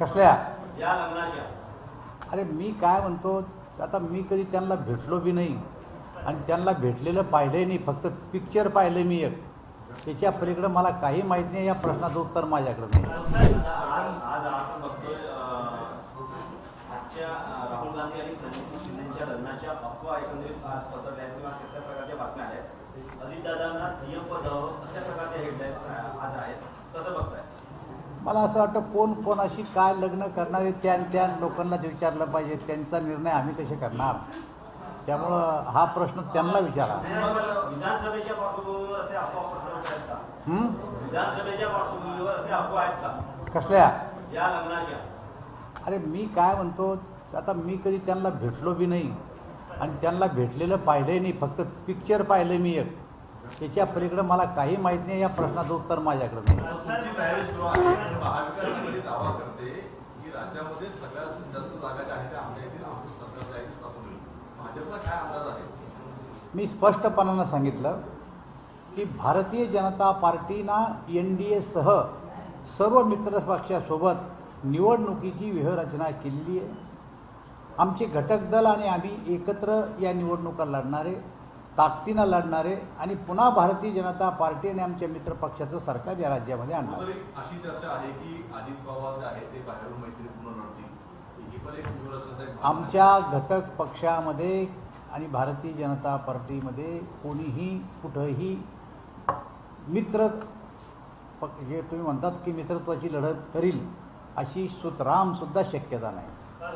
कसल्या? अरे मी काय म्हणतो आता मी कधी त्यांना भेटलो बी नाही. आणि त्यांना भेटलेलं पाहिलंही नाही फक्त पिक्चर पाहिलं मी एक. त्याच्या पलीकडं मला काही माहीत नाही या प्रश्नाचं उत्तर माझ्याकडं नाही. आज आज आपण बघतोय अं, आजच्या अं, राहुल गांधी आणि प्रणिती शिंदेच्या लग्नाच्या अफवा एकंदरीत आज पसरल्या आहेत किंवा कशा प्रकारच्या बातम्या आहेत? अजितदादांना सीएम पदावर अशा प्रकारच्या हेडलाईन्स आज आहेत कसं बघताय मला असं वाटतं कोण कोणाशी काय लग्न करणारे त्या त्या लोकांनाच विचारलं पाहिजे त्यांचा निर्णय आम्ही कसे करणार? त्यामुळं हा प्रश्न त्यांना विचारा. हं? कसल्या? अरे मी काय म्हणतो आता मी कधी त्यांना भेटलो बी नाही. आणि त्यांना भेटलेलं पाहिलंही नाही फक्त पिक्चर पाहिलं मी एक. त्याच्या पलीकडं मला काही माहीत नाही या प्रश्नाचं उत्तर माझ्याकडं नाही. मी स्पष्टपणानं सांगितलं की भारतीय जनता पार्टीना एन डी एसह सर्व मित्रपक्षासोबत निवडणुकीची व्यूहरचना केलेली आहे. आमचे घटक दल आणि आम्ही एकत्र या निवडणुका लढणारे. ताकदीनं लढणारे आणि पुन्हा भारतीय जनता पार्टी आणि आमच्या मित्रपक्षाचं सरकार या राज्यामध्ये आणणार. अशी चर्चा आहे की अजित पवार जे आहेत ते बाहेरून मैत्रीपूर्ण लढतील आहे. आमच्या घटक पक्षामध्ये आणि भारतीय जनता पार्टीमध्ये कोणीही कुठंही मित्र जे तुम्ही म्हणतात की मित्रत्वाची लढत करील अशी सुतराम सुद्धा शक्यता नाही.